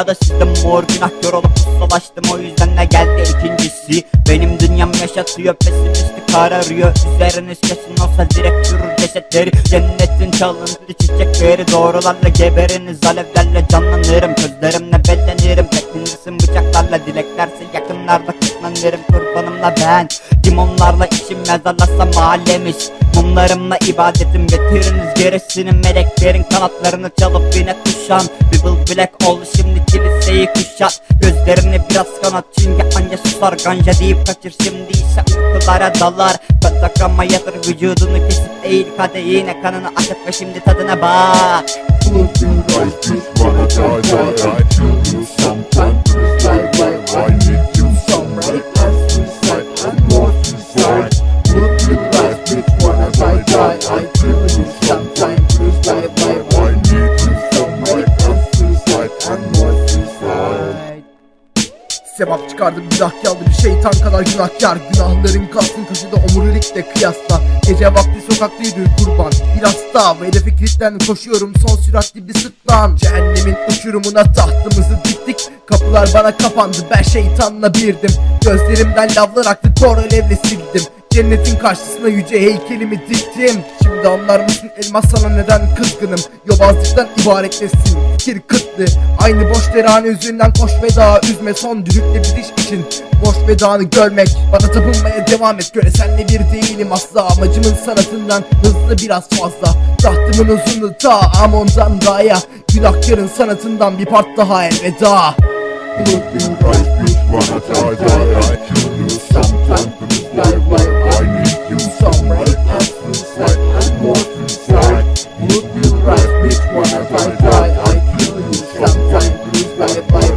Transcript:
dünyada sizden mor günahkar olup savaştım o yüzden de geldi ikincisi. Benim dünyam yaşatıyor pesimistik kararıyor Üzeriniz kesin olsa direkt yürür cesetleri. Cennetin çalıntı çiçekleri doğrularla geberiniz. Alevlerle canlanırım közlerimle bellenirim Teklenirsin bıçaklarla dileklerse yakınlarda kutlanırım Kurbanımla ben Limonlarla içim mezarlasa mahallemiz. Mumlarımla ibadetim getiriniz gerisini. Meleklerin kanatlarını çalıp yine kuşan Bible Black ol şimdi kiliseyi kuşat. Gözlerini biraz kanat çünkü anca susar. Ganja deyip kaçır şimdi ise uykulara dalar. Katakama yatır vücudunu kesip eğil kadehine Kanını akıt ve şimdi tadına bak. I die I Sevap çıkardım günahkarlı bir şeytan kadar günahkar. Günahların kalsın köşede omurilikle kıyasla. Gece vakti sokaktaydı kurban. Bir hasta ve hedefe kilitlen koşuyorum son süratli bir sırtlan. Cehennemin uçurumuna tahtımızı diktik. Kapılar bana kapandı ben şeytanla birdim. Gözlerimden lavlar aktı kor alevle sildim Cennetin karşısına yüce heykelimi diktim Şimdi anlar mısın elmas sana neden kızgınım Yobazlıktan ibaret nesin fikir kıtlı Aynı boş terane üzerinden koş ve daha üzme Son düdükle bitiş için boş ve dağını görmek Bana tapınmaya devam et göre senle bir değilim asla Amacımın sanatından hızlı biraz fazla Tahtımın uzunluğu ta Amon'dan Da'ya Günahkarın sanatından bir part daha elveda Look you like this, wanna die, die I Would you right, bitch, wanna die, die I kill you, sometimes lose my mind